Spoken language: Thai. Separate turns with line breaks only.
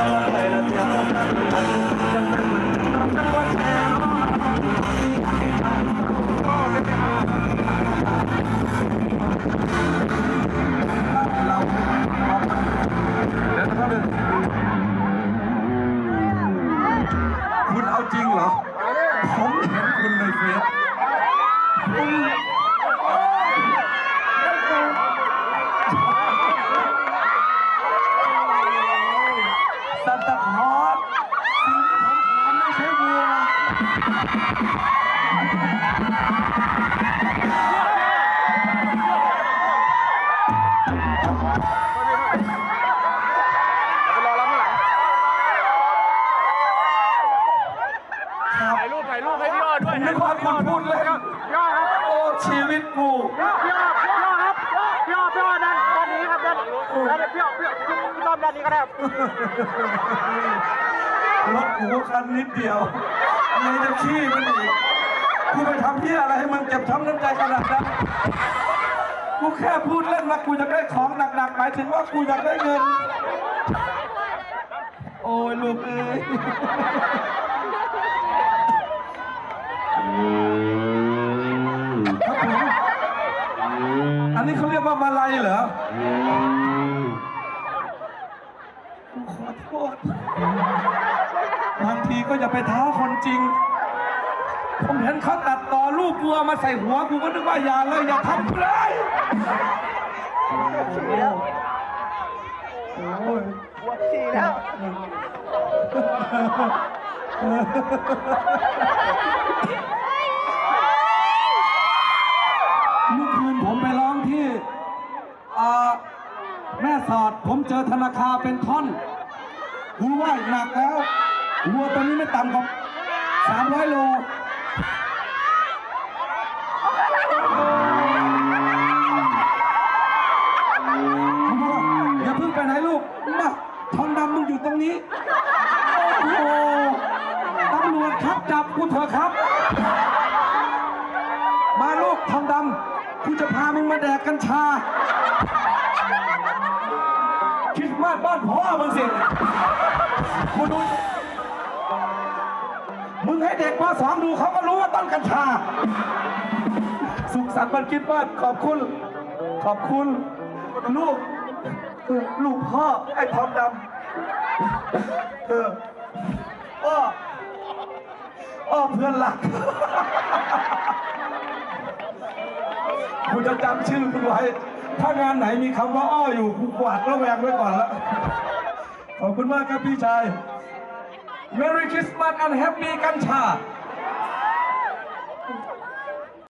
คุณเอาจริงเหรอ ผมเห็นคุณในเฟซซันตาคลอสสิ่งที่ผมถามไม่ใช่วัว
ถ่ายรูปถ่ายรูปให้พี่ยอดด้วย
นึกว่าคุณพูดเล่น
ยอดครับ
โอ้ชีวิตกู
พี่ยอดยอดครับยอดยอดด้านด้านนี้ครับด้านด้านพี่ยอดพี่ยอดพี่ยอดด้านนี้ก็ได้รับ
รถกูคันนิดเดียว ยังจะขี้มันอีกกูไปทำที่อะไรให้มึงเจ็บช้ำน้ำใจขนาดนั้นกูแค่พูดเล่นว่ากูจะได้ของหนักๆหมายถึงว่ากูอยากได้เงิน โอ้ยลูกเอ้ยครับผมอันนี้เขาเรียกว่ามาลัยเหรอกูขอโทษ ก็อย่าไปท้าคนจริง ผมเห็นเขาตัดต่อรูปวัวมาใส่หัวกูก็นึกว่าอย่าเลยอย่าทำเลยโอ้ย
ปวดฉี่แล้ว
เมื่อคืนผมไปร้องที่อ่าแม่สอดผมเจอธนาคารเป็นท่อนกูว่าหนักแล้ว วัวตัวนี้ไม่ต่ำกว่าสามร้อยโลอย่าเพิ่งไปไหนลูกมาทองดำมึงอยู่ตรงนี้ โอ้โหตำรวจครับจับกูเถอะครับ มาลูกทองดำกูจะพามึงมาแดกกัญชาคริสต์มาสบ้านพ่อมึงสิกูดู มึงให้เด็กมาสองดูเขาก็รู้ว่าต้นกัญชา สุขสันต์วันคริดมากขอบคุณ ขอบคุณ ลูก ลูกพ่อ ไอ้ทองดำเอออ้ออ้อเพื่อนหลักกูจะจำชื่อคุณไว้ ถ้างานไหนมีคำว่าอ้ออยู่กูกวาดระแวงไว้ก่อนละขอบคุณมากครับพี่ชาย Merry Christmas and Happy กัญชา